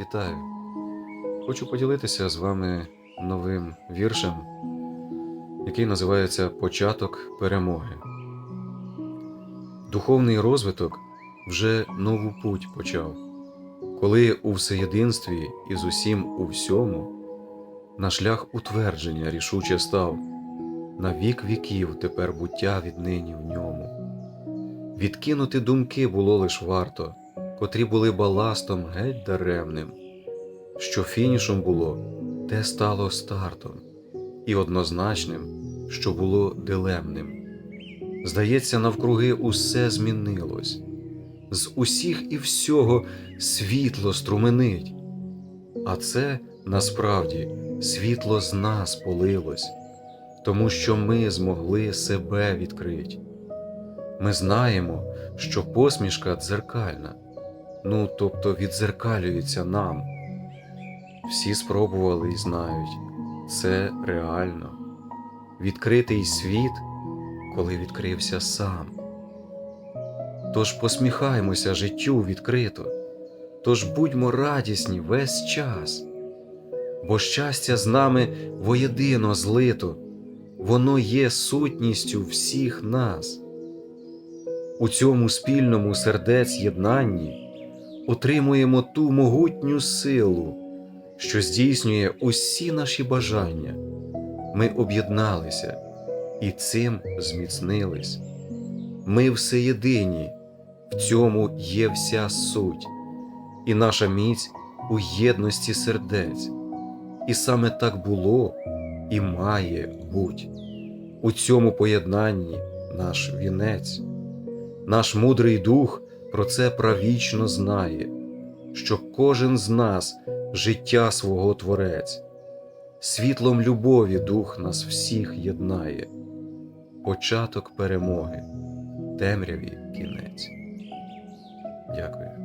Вітаю! Хочу поділитися з вами новим віршем, який називається Початок перемоги. Духовний розвиток вже нову путь почав, коли у всеєдинстві і з усім у всьому на шлях утвердження рішуче став, на вік віків тепер буття віднині в ньому. Відкинути думки було лиш варто, котрі були баластом геть даремним. Що фінішом було, те стало стартом, і однозначним, що було дилемним. Здається, навкруги усе змінилось, з усіх і всього світло струменить, а це насправді світло з нас полилось, тому що ми змогли себе відкрити. Ми знаємо, що посмішка дзеркальна, ну тобто відзеркалюється нам. Всі спробували і знають, це реально. Відкритий світ, коли відкрився сам. Тож посміхаймося життю відкрито, тож будьмо радісні весь час, бо щастя з нами воєдино злито, воно є сутністю всіх нас. У цьому спільному сердець єднанні отримуємо ту могутню силу, що здійснює усі наші бажання. Ми об'єдналися і цим зміцнились. Ми всеєдині, в цьому є вся суть, і наша міць у єдності сердець. І саме так було і має буть. У цьому поєднанні наш вінець. Наш мудрий дух про це правічно знає, що кожен з нас життя свого творець, світлом любові дух нас всіх єднає, початок перемоги, темряві кінець. Дякую.